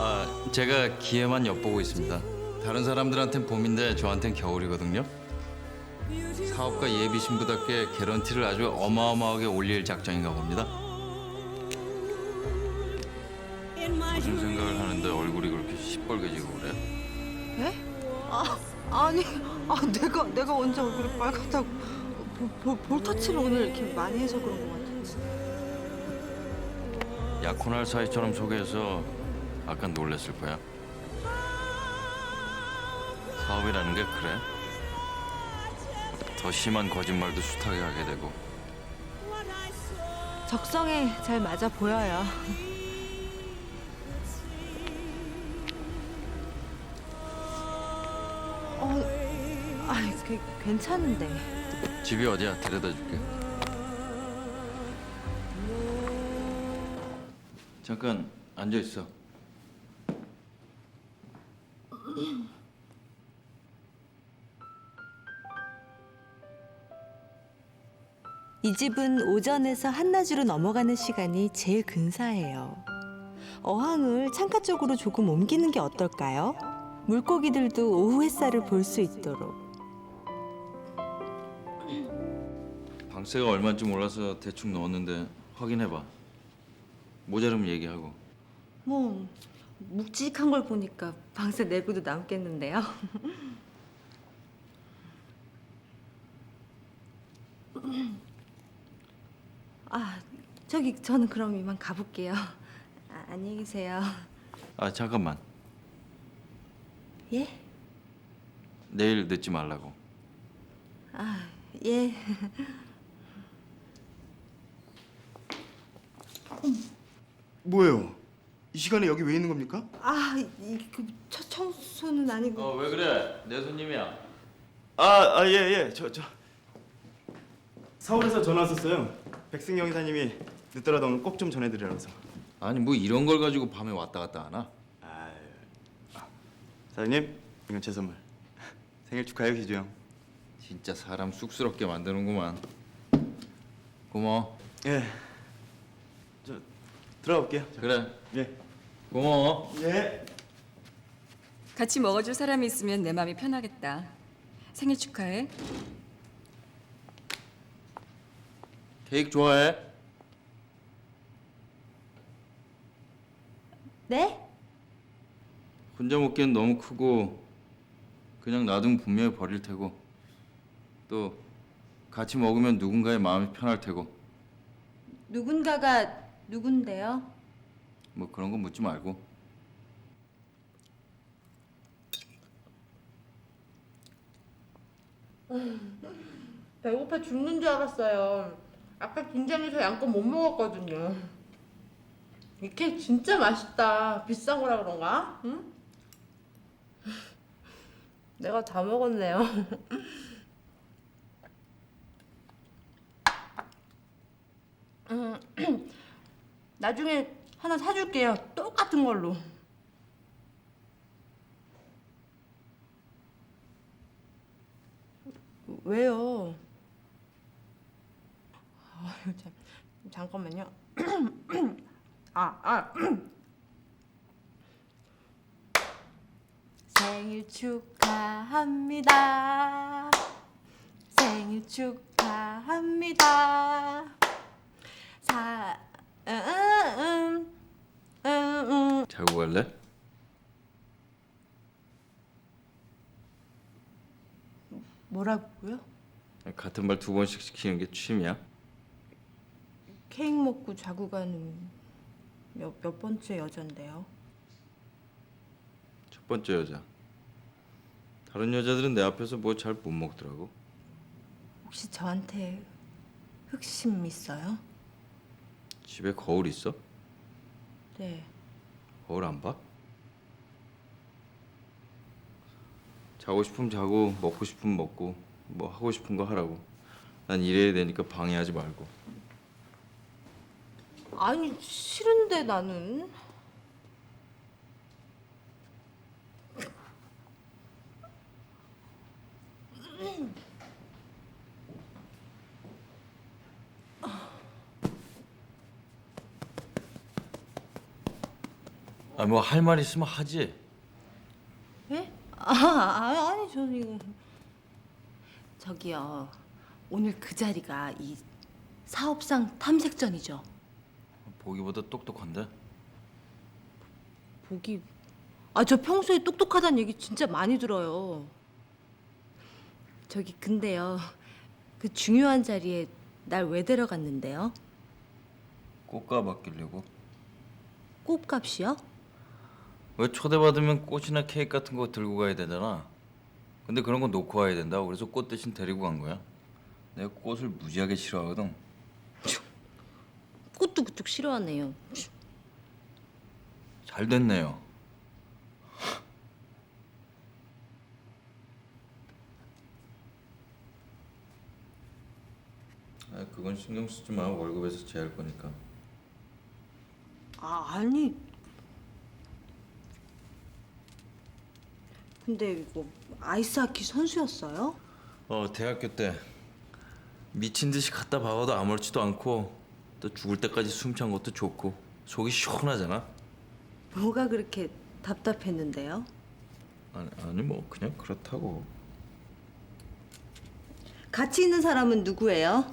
아, 제가 기회만 엿보고 있습니다. 다른 사람들한텐 봄인데 저한텐 겨울이거든요. 사업가 예비 신부답게 개런티를 아주 어마어마하게 올릴 작정인가 봅니다. 무슨 생각을 하는데 얼굴이 그렇게 시뻘개지고 그래? 아니, 아 내가 내가 언제 얼굴이 빨갛다고 볼, 볼, 볼터치를 오늘 이렇게 많이 해서 그런 것 같아. 약혼할 사이처럼 소개해서 아까 놀랬을 거야. 사업이라는 게 그래. 더 심한 거짓말도 숱하게 하게 되고 적성에 잘 맞아 보여요. 어, 아, 그, 괜찮은데. 집이 어디야? 데려다 줄게. 잠깐 앉아 있어. 이 집은 오전에서 한낮으로 넘어가는 시간이 제일 근사해요. 어항을 창가 쪽으로 조금 옮기는 게 어떨까요? 물고기들도 오후 햇살을 볼 수 있도록. 방세가 얼마인지 몰라서 대충 넣었는데 확인해 봐. 모자르면 얘기하고. 뭐 묵직한 걸 보니까 방세 내고도 남겠는데요. 아 저기 저는 그럼 이만 가볼게요. 아, 안녕히 계세요. 아 잠깐만. 예? 내일 늦지 말라고. 아 예. 뭐예요? 이 시간에 여기 왜 있는 겁니까? 아 이그 청소는 아니고. 어 왜 그래? 내 손님이야. 아, 아, 예, 예. 저, 저. 서울에서 전화 왔었어요. 백승영 이사님이 늦더라도 오늘 꼭 좀 전해드리라서. 아니 뭐 이런 걸 가지고 밤에 왔다 갔다 하나? 아, 사장님, 이건 제 선물. 생일 축하해요, 기주 형. 진짜 사람 쑥스럽게 만드는구만. 고마워. 예. 저 들어갈게요. 그래. 예. 고마워. 예. 같이 먹어줄 사람이 있으면 내 마음이 편하겠다. 생일 축하해. 케이크 좋아해? 네? 혼자 먹기엔 너무 크고 그냥 놔두면 분명히 버릴 테고 또 같이 먹으면 누군가의 마음이 편할 테고 누군가가 누군데요? 뭐 그런 거 묻지 말고 배고파 죽는 줄 알았어요. 아까 긴장해서 양껏 못 먹었거든요. 이 케이크 진짜 맛있다. 비싼 거라 그런가? 응? 내가 다 먹었네요. 음, 나중에 하나 사줄게요. 똑같은 걸로. 왜요? 참. 잠깐만요. 아, 아. 생일 축하합니다. 생일 축하합니다. 사. 자고 갈래? 뭐라고요? 같은 말 두 번씩 시키는 게 취미야? 케이크 먹고 자고 가는 몇, 몇 번째 여잔데요? 첫 번째 여자 다른 여자들은 내 앞에서 뭐 잘 못 먹더라고 혹시 저한테 흑심 있어요? 집에 거울 있어? 네. 거울 안 봐? 자고 싶으면 자고 먹고 싶으면 먹고 뭐 하고 싶은 거 하라고 난 일해야 되니까 방해하지 말고 아니 싫은데 나는 아 뭐 할 말 있으면 하지. 예? 아, 아 아니 저 이거 저기요 오늘 그 자리가 이 사업상 탐색전이죠. 보기보다 똑똑한데. 보기 아 저 평소에 똑똑하다는 얘기 진짜 많이 들어요. 저기 근데요 그 중요한 자리에 날 왜 데려갔는데요? 꽃가 맡기려고. 꽃값이요? 왜 초대받으면 꽃이나 케이크 같은 거 들고 가야 되잖아. 근데 그런 거 놓고 와야 된다. 그래서 꽃 대신 데리고 간 거야. 내가 꽃을 무지하게 싫어하거든. 꽃도 그쪽 싫어하네요. 잘 됐네요. 아, 그건 신경 쓰지 마. 월급에서 제할 거니까. 아 아니 근데 이거 아이스하키 선수였어요? 어, 대학교 때 미친 듯이 갖다 박아도 아무렇지도 않고 또 죽을 때까지 숨찬 것도 좋고 속이 시원하잖아. 뭐가 그렇게 답답했는데요? 아니, 아니 뭐 그냥 그렇다고. 같이 있는 사람은 누구예요?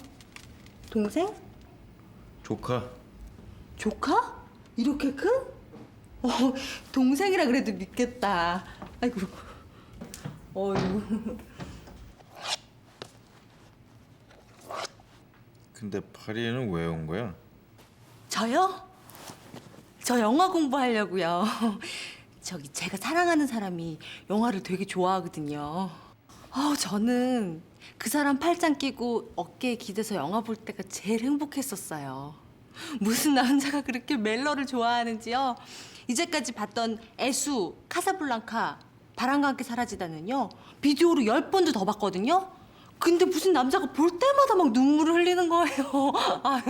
동생? 조카. 조카? 이렇게 큰? 어, 동생이라 그래도 믿겠다. 아이고. 어이구. 근데 파리에는 왜 온 거야? 저요? 저 영화 공부하려고요. 저기 제가 사랑하는 사람이 영화를 되게 좋아하거든요. 아, 저는 그 사람 팔짱 끼고 어깨에 기대서 영화 볼 때가 제일 행복했었어요. 무슨 남자가 그렇게 멜로를 좋아하는지요. 이제까지 봤던 애수, 카사블랑카, 바람과 함께 사라지다는요. 비디오로 열 번도 더 봤거든요. 근데 무슨 남자가 볼 때마다 막 눈물을 흘리는 거예요. 아유,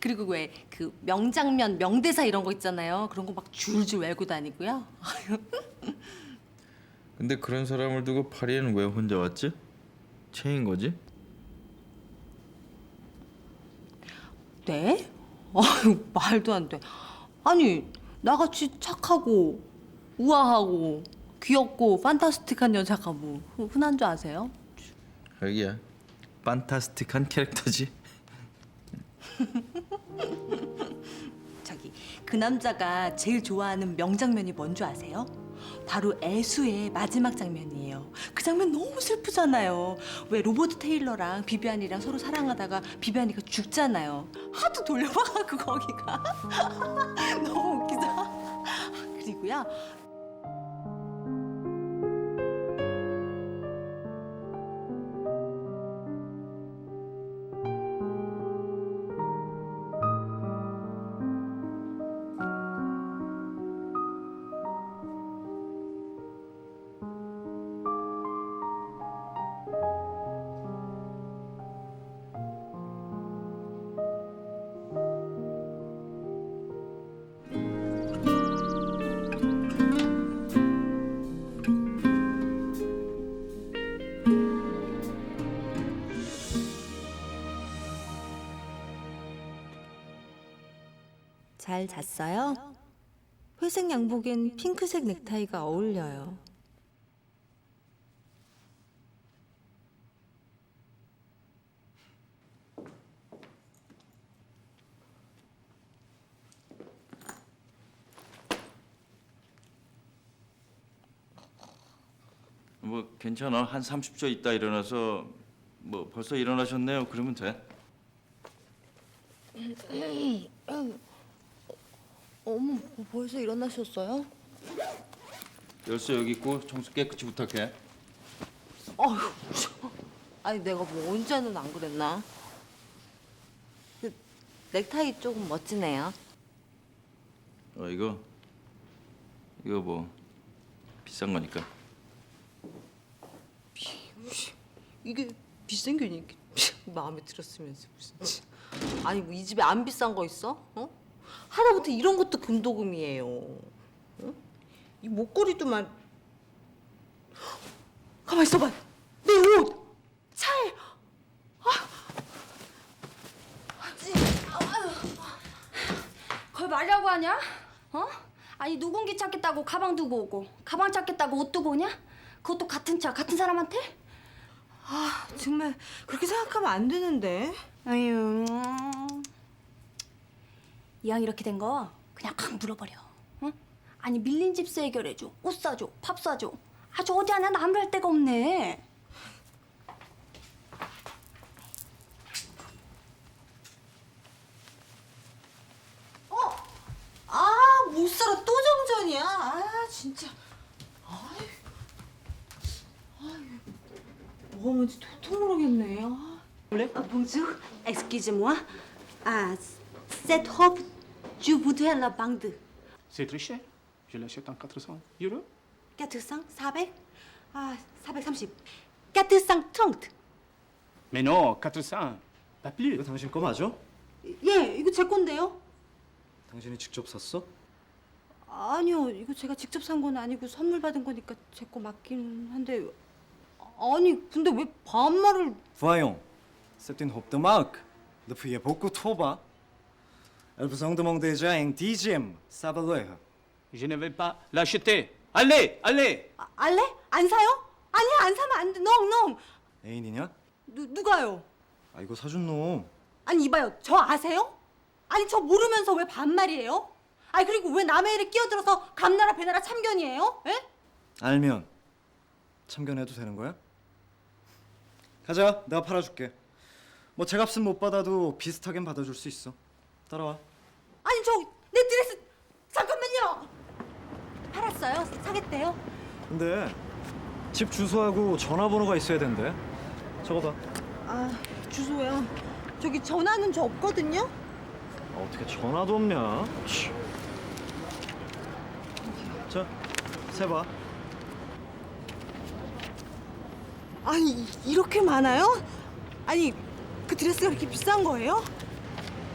그리고 왜 그 명장면, 명대사 이런 거 있잖아요. 그런 거 막 줄줄 외고 다니고요. 근데 그런 사람을 두고 파리에는 왜 혼자 왔지? 체인 거지? 네? 아유, 말도 안 돼. 아니, 나같이 착하고 우아하고 귀엽고 판타스틱한 여자가 뭐 흔한 줄 아세요? 여기야. 판타스틱한 캐릭터지. 저기 그 남자가 제일 좋아하는 명장면이 뭔 줄 아세요? 바로 애수의 마지막 장면이에요. 그 장면 너무 슬프잖아요. 왜 로버트 테일러랑 비비안이랑 서로 사랑하다가 비비안이가 죽잖아요. 하도 돌려봐갖고 거기가 너무 웃기죠. 그리고요. 잘 잤어요? 회색 양복엔 핑크색 넥타이가 어울려요. 뭐 괜찮아. 한 30초 있다 일어나서 뭐 벌써 일어나셨네요. 그러면 돼. 어머, 벌써 일어나셨어요? 열쇠 여기 있고 청소 깨끗이 부탁해. 어휴, 아니 내가 뭐 언제는 안 그랬나? 그 넥타이 조금 멋지네요. 어 이거 이거 뭐 비싼 거니까. 이게 비싼 게 이렇게 마음에 들었으면서 무슨 아니 뭐 이 집에 안 비싼 거 있어? 어? 하다못해 이런 것도 금도금이에요. 응? 이 목걸이도만 가만 있어봐. 내 옷, 차에. 그걸 말이라고 하냐? 어? 아니 누군기 찾겠다고 가방 두고 오고 가방 찾겠다고 옷 두고 오냐? 그것도 같은 차 같은 사람한테? 정말 그렇게 생각하면 안 되는데. 아유 이왕 이렇게 된 거 그냥 확 물어버려 응? 아니 밀린 집세 해결해줘 옷 사줘 밥 사줘 아주 어디 하나 남을 데가 없네 아, 못 살아 또 정전이야. 아, 진짜. 아이. 아이. 뭐가 뭔지 도통 모르겠네. 아. Ah, bonjour, excusez-moi. Ah, cette robe, je voudrais la bande. C'est très cher. Je l'achète en 400 euros. 400, 400? 아, 430. 430. Mais non, 400. Pas plus. 이거 당신 거 맞아? 예, 이거 제 건데요. 당신이 직접 샀어? 아니요, 이거 제가 직접 산 건 아니고 선물 받은 거니까 제 거 맞긴 한데. 아니, 근데 왜 반말을 Voyons, c'est une robe de marque, depuis beaucoup trop bas. Elle vous en demande déjà un dixième, ça valeur. Je ne vais pas l'acheter. Allez, allez. 아, 알래? 안 사요? 아니야, 안 사면 안 돼. 농, 농. 애인이냐? 누, 누가요? 아 이거 사준 놈. 아니 이봐요 저 아세요? 아니 저 모르면서 왜 반말이에요? 아니 그리고 왜 남의 일에 끼어들어서 감나라 배나라 참견이에요? 예? 알면 참견해도 되는 거야? 가자, 내가 팔아줄게. 뭐 제값은 못 받아도 비슷하겐 받아줄 수 있어. 따라와. 아니 저 내 드레스 잠깐만요 팔았어요? 사겠대요? 근데 집 주소하고 전화번호가 있어야 된대. 적어봐. 아 주소요 저기 전화는 저 없거든요? 아, 어떻게 전화도 없냐? 치. 자, 세봐. 아니 이- 이렇게 많아요? 아니 그 드레스가 그렇게 비싼 거예요?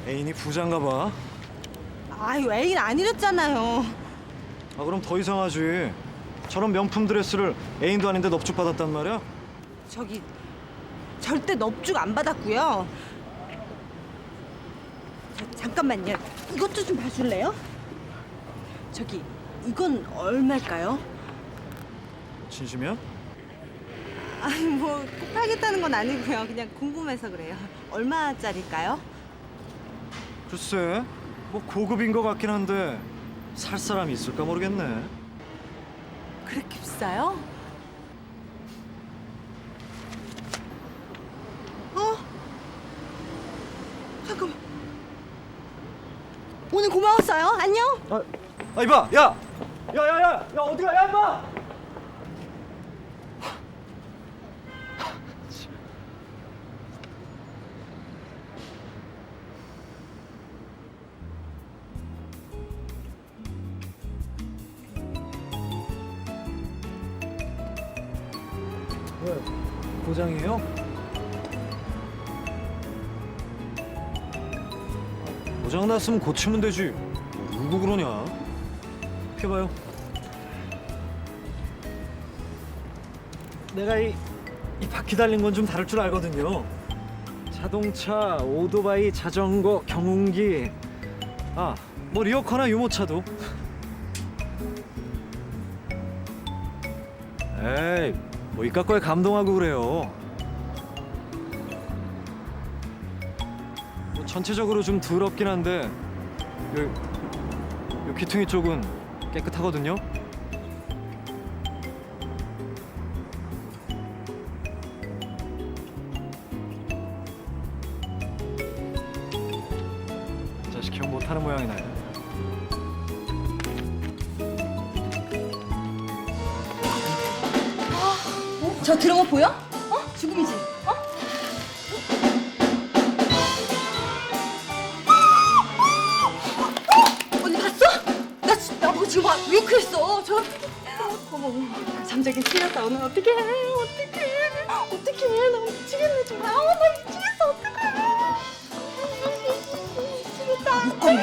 애인이 부자인가 봐. 아유 애인 아니랬잖아요 아 그럼 더 이상하지. 저런 명품 드레스를 애인도 아닌데 넙죽 받았단 말이야? 저기 절대 넙죽 안 받았고요. 자, 잠깐만요. 이것도 좀 봐줄래요? 저기 이건 얼마일까요? 진심이야? 아니 뭐 꼭 팔겠다는 건 아니고요. 그냥 궁금해서 그래요. 얼마짜리일까요? 글쎄, 뭐 고급인 것 같긴 한데 살 사람이 있을까 모르겠네. 그렇게 비싸요? 어? 잠깐만. 오늘 고마웠어요. 안녕. 아, 아 이봐, 야, 야, 야, 야, 야 어디가, 야 임마! 고장이에요? 고장 났으면 고치면 되지. 뭐 울고 그러냐? 해봐요. 내가 이, 이 바퀴 달린 건 좀 다룰 줄 알거든요. 자동차, 오토바이, 자전거, 경운기. 아, 뭐 리어커나 유모차도. 에이, 뭐 이깟 거에 감동하고 그래요. 뭐 전체적으로 좀 더럽긴 한데 요, 요 귀퉁이 쪽은 깨끗하거든요. 자식 형 못하는 모양이네. 저 들은 거 보여? 어? 죽음이지? 어? 언니 봤어? 나 지- 나보고 지금 막 욕했어. 저 어머 어머 잠자긴 틀렸다. 오늘 어떡해? 어떡해? 어떡해? 나 미치겠네 정말. 아우 나 미치겠어. 어떡해? 미치겠다. 어떡해?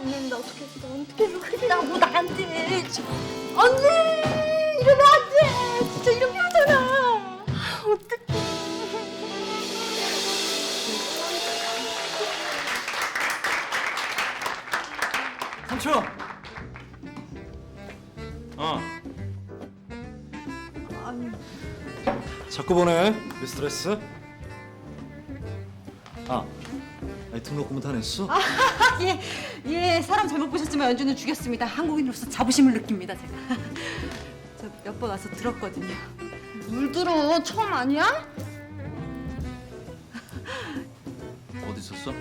언니 나 어떡해? 나 어떡해? 욕했다고 나한테. 언니 이러면 어. 자꾸 보내 미스트레스 아 아니 등록금은 다 냈어? 예, 예, 사람 잘못 보셨지만 연주는 죽였습니다. 한국인으로서 자부심을 느낍니다, 제가. 저 몇 번 와서 들었거든요. 물 들어, 처음 아니야? 어디 있었어?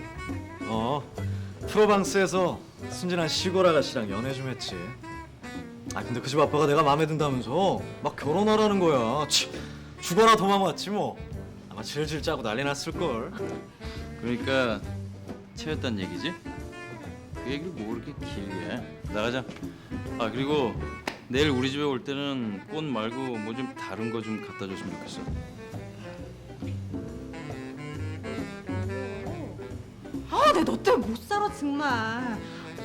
어 프로방스에서 순진한 시골 아가씨랑 연애 좀 했지 아 근데 그 집 아빠가 내가 마음에 든다면서 막 결혼하라는 거야 치, 죽어라 도망 왔지 뭐 아마 질질 짜고 난리 났을 걸 그러니까 채였단 얘기지? 그 얘기를 뭐 그렇게 길게 해? 나가자. 아 그리고 내일 우리 집에 올 때는 꽃 말고 뭐 좀 다른 거 좀 갖다 줬으면 좋겠어. 아, 내 너 때문에 못 살아, 정말.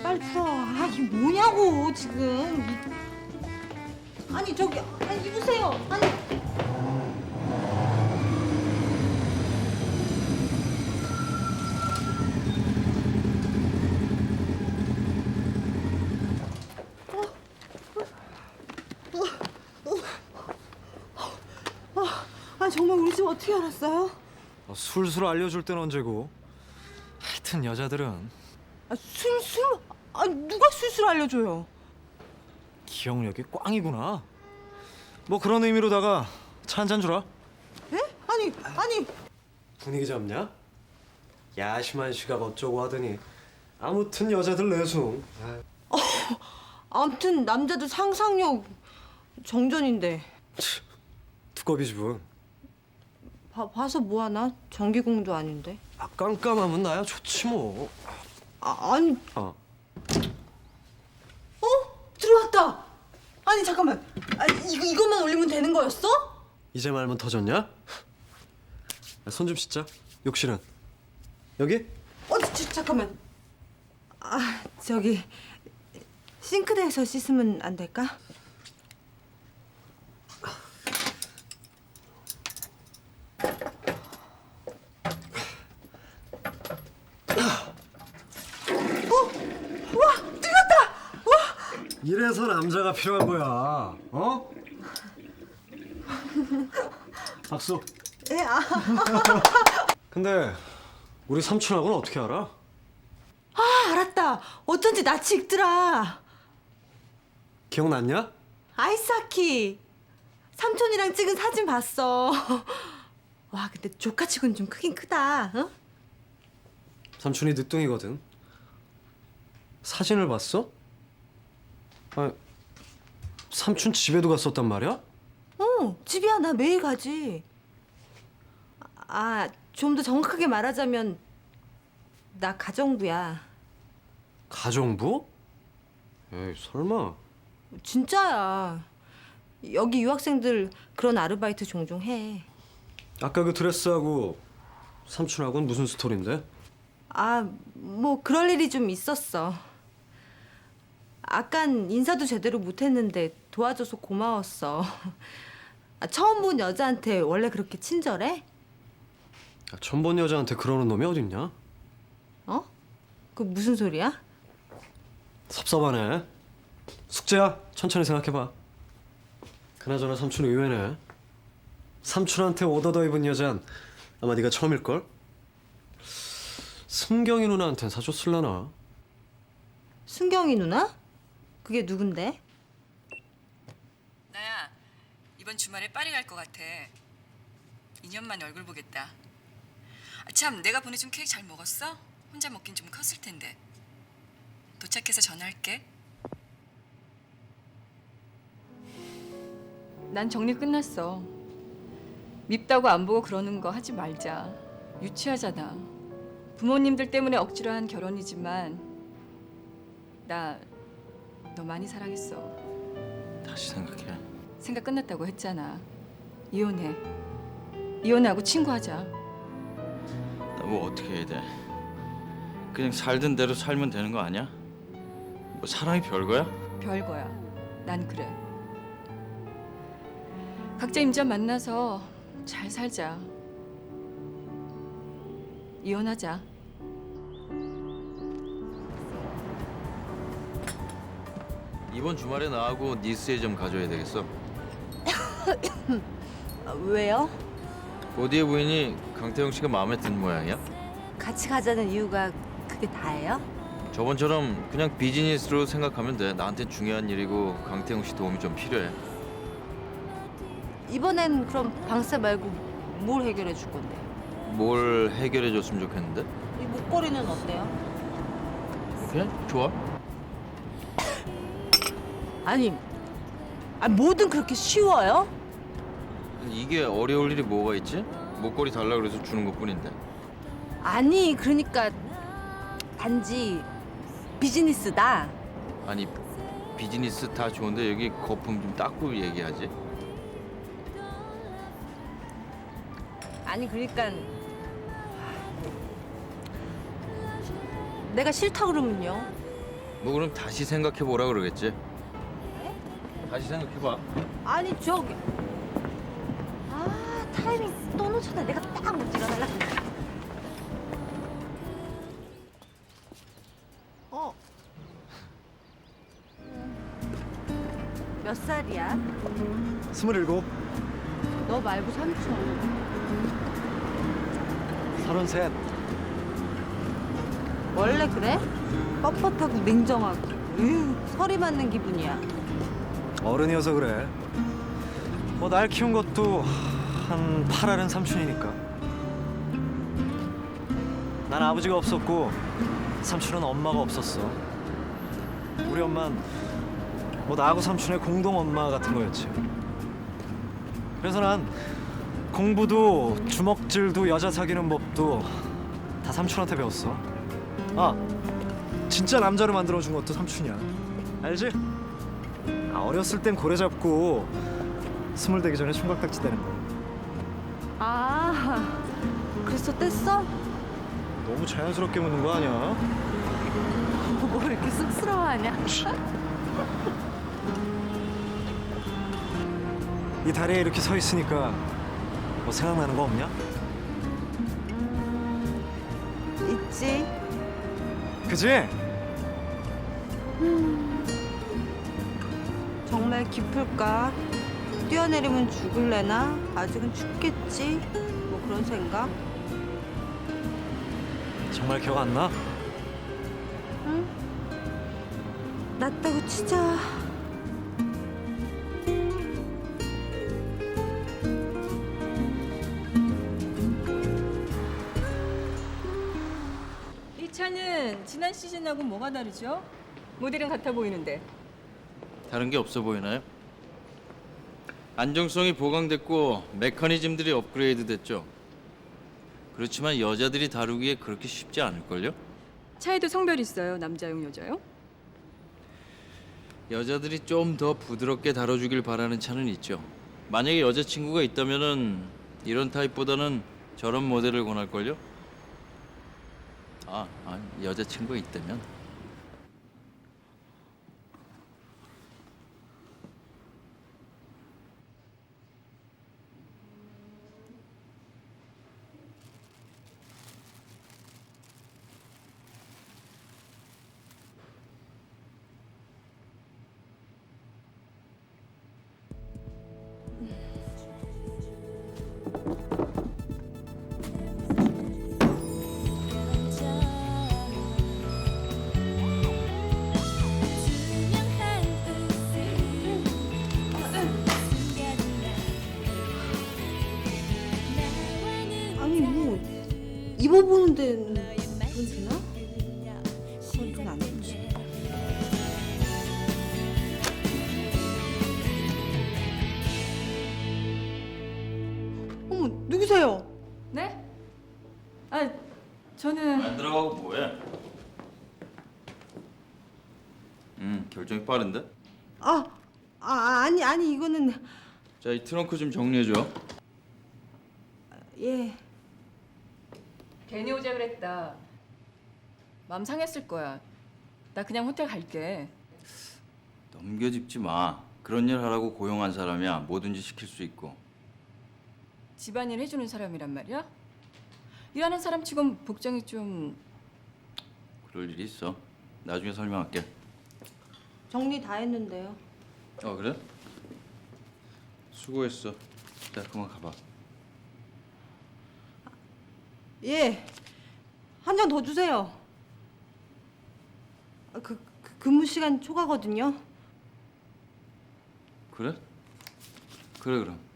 빨리 풀어. 아, 이게 뭐냐고, 지금. 이- 아니, 저기, 아니, 입으세요. 아니. 아 정말 우리 집 어떻게 알았어요? 어, 술술 알려줄 땐 언제고 하여튼 여자들은 아, 누가 술술 알려줘요? 기억력이 꽝이구나 뭐 그런 의미로다가 차 한 잔 주라 에? 아니 아니 분위기 잡냐? 야심한 시각 어쩌고 하더니 아무튼 여자들 내숭 아무튼 남자들 상상력 정전인데 두꺼비 집은 봐, 봐서 뭐하나? 전기공도 아닌데 아, 깜깜하면 나야 좋지 뭐 아, 아니 어. 어? 들어왔다 아니 잠깐만 아, 이거, 이것만 올리면 되는 거였어? 이제 말면 터졌냐? 손 좀 씻자 욕실은 여기? 어 저, 잠깐만 아 저기 싱크대에서 씻으면 안 될까? 이래서 남자가 필요한 거야 어? 박수 예, 아. 근데 우리 삼촌하고는 어떻게 알아? 아 알았다 어쩐지 낯이 익더라 기억났냐? 아이스하키 삼촌이랑 찍은 사진 봤어 와 근데 조카치고는 좀 크긴 크다 어? 삼촌이 늦둥이거든 사진을 봤어? 아, 삼촌 집에도 갔었단 말이야? 어 집이야 나 매일 가지 아 좀 더 정확하게 말하자면 나 가정부야 가정부? 에이 설마 진짜야 여기 유학생들 그런 아르바이트 종종 해 아까 그 드레스하고 삼촌하고는 무슨 스토리인데? 아, 뭐 그럴 일이 좀 있었어. 아깐 인사도 제대로 못했는데 도와줘서 고마웠어. 아, 처음 본 여자한테 원래 그렇게 친절해? 야, 처음 본 여자한테 그러는 놈이 어딨냐? 어? 그 무슨 소리야? 섭섭하네 숙제야 천천히 생각해봐 그나저나 삼촌 의외네 삼촌한테 오더더 입은 여잔 아마 네가 처음일걸? 승경이 누나한텐 사줬을라나 순경이 누나? 그게 누군데? 나야 이번 주말에 파리 갈 것 같아. 2년 만에 얼굴 보겠다. 아, 참 내가 보내준 케이크 잘 먹었어? 혼자 먹긴 좀 컸을 텐데. 도착해서 전화할게. 난 정리 끝났어. 밉다고 안 보고 그러는 거 하지 말자. 유치하잖아. 부모님들 때문에 억지로 한 결혼이지만 나 너 많이 사랑했어. 다시 생각해. 생각 끝났다고 했잖아. 이혼해. 이혼하고 친구하자. 나 뭐 어떻게 해야 돼? 그냥 살던 대로 살면 되는 거 아니야? 뭐 사랑이 별거야? 별거야. 난 그래. 각자 임자 만나서 잘 살자. 이혼하자. 이번 주말에 나하고 니스에 좀 가줘야 되겠어. 아, 왜요? 고디의 부인이 강태영 씨가 마음에 든 모양이야. 같이 가자는 이유가 그게 다예요? 저번처럼 그냥 비즈니스로 생각하면 돼. 나한텐 중요한 일이고 강태영 씨 도움이 좀 필요해. 이번엔 그럼 방세 말고 뭘 해결해 줄 건데? 뭘 해결해 줬으면 좋겠는데? 이 목걸이는 어때요? 그래? 좋아. 아니, 아 뭐든 그렇게 쉬워요? 이게 어려울 일이 뭐가 있지? 목걸이 달라 그래서 주는 것뿐인데. 아니, 그러니까 단지 비즈니스다. 아니 비즈니스 다 좋은데 여기 거품 좀 닦고 얘기하지. 아니, 그러니까 내가 싫다 그러면요. 뭐 그럼 다시 생각해 보라 그러겠지. 다시 생각해 봐. 아니 저기 아 타이밍 또 놓쳤네 내가 딱못 일어날라 어? 몇 살이야? 스물일곱, 너 말고 삼촌 서른셋. 원래 그래? 뻣뻣하고 냉정하고 으 설이 맞는 기분이야 어른이어서 그래. 뭐 날 키운 것도 한 8알은 삼촌이니까. 난 아버지가 없었고 삼촌은 엄마가 없었어. 우리 엄만 뭐 나하고 삼촌의 공동 엄마 같은 거였지. 그래서 난 공부도 주먹질도 여자 사귀는 법도 다 삼촌한테 배웠어. 아, 진짜 남자로 만들어 준 것도 삼촌이야. 알지? 아, 어렸을 땐 고래 잡고 스물 되기 전에 총각딱지 떼는 거. 아 그래서 뗐어? 너무 자연스럽게 묻는 거 아니야? 뭐 이렇게 쑥스러워하냐? 이 다리에 이렇게 서 있으니까 뭐 생각나는 거 없냐? 있지 그지? 정말 깊을까? 뛰어내리면 죽을래나? 아직은 죽겠지? 뭐 그런 생각? 정말 기억 안 나? 낫다고 치자. 이 차는 지난 시즌하고 뭐가 다르죠? 모델은 같아 보이는데. 다른 게 없어 보이나요? 안정성이 보강됐고 메커니즘들이 업그레이드 됐죠. 그렇지만 여자들이 다루기에 그렇게 쉽지 않을걸요? 차에도 성별 있어요. 남자용, 여자용? 여자들이 좀 더 부드럽게 다뤄주길 바라는 차는 있죠. 만약에 여자친구가 있다면은 이런 타입보다는 저런 모델을 권할걸요? 아, 아 여자친구가 있다면 누구세요? 네? 아, 저는 안 들어가고 뭐해? 음 결정이 빠른데? 아, 아 아니 아니 이거는 자 이 트렁크 좀 정리해줘. 예. 괜히 오자 그랬다. 마음 상했을 거야. 나 그냥 호텔 갈게. 넘겨짚지 마. 그런 일 하라고 고용한 사람이야. 뭐든지 시킬 수 있고. 집안일 해주는 사람이란 말이야? 일하는 사람 치곤 복장이 좀 그럴 일이 있어. 나중에 설명할게. 정리 다 했는데요. 어 그래? 수고했어. 자 그만 가봐. 예. 한장더 주세요. 아, 그, 그 근무 시간 초과거든요. 그래? 그래 그럼.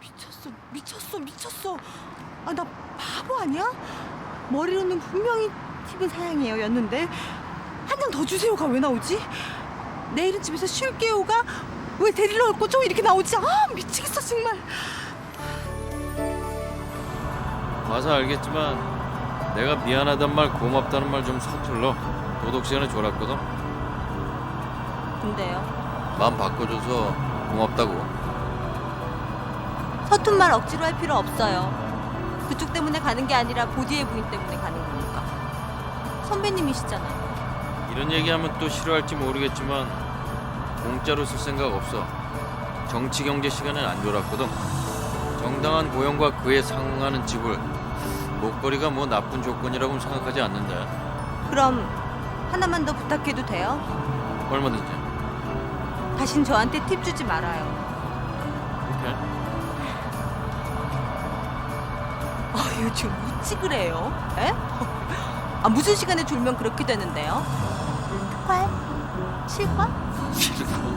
미쳤어, 미쳤어, 미쳤어. 아, 나 바보 아니야? 머리로는 분명히 팁은 사양이에요 였는데 한 장 더 주세요가 왜 나오지? 내일은 집에서 쉴게요가 왜 데리러 올 거죠? 이렇게 나오지? 아, 미치겠어 정말. 와서 알겠지만 내가 미안하단 말 고맙다는 말 좀 서툴러. 도덕 시간에 졸았거든. 근데요. 마음 바꿔줘서 고맙다고. 서툰 말 억지로 할 필요 없어요. 그쪽 때문에 가는 게 아니라 보디의 부인 때문에 가는 거니까. 선배님이시잖아요. 이런 얘기하면 또 싫어할지 모르겠지만 공짜로 쓸 생각 없어. 정치 경제 시간엔 안 졸았거든. 정당한 고용과 그에 상응하는 지불. 목걸이가 뭐 나쁜 조건이라고는 생각하지 않는데 그럼 하나만 더 부탁해도 돼요? 얼마든지. 다신 저한테 팁 주지 말아요. 오케이. 아, 요즘 어찌 그래요? 에? 아, 무슨 시간에 졸면 그렇게 되는데요? 6화? 7화? 싫다.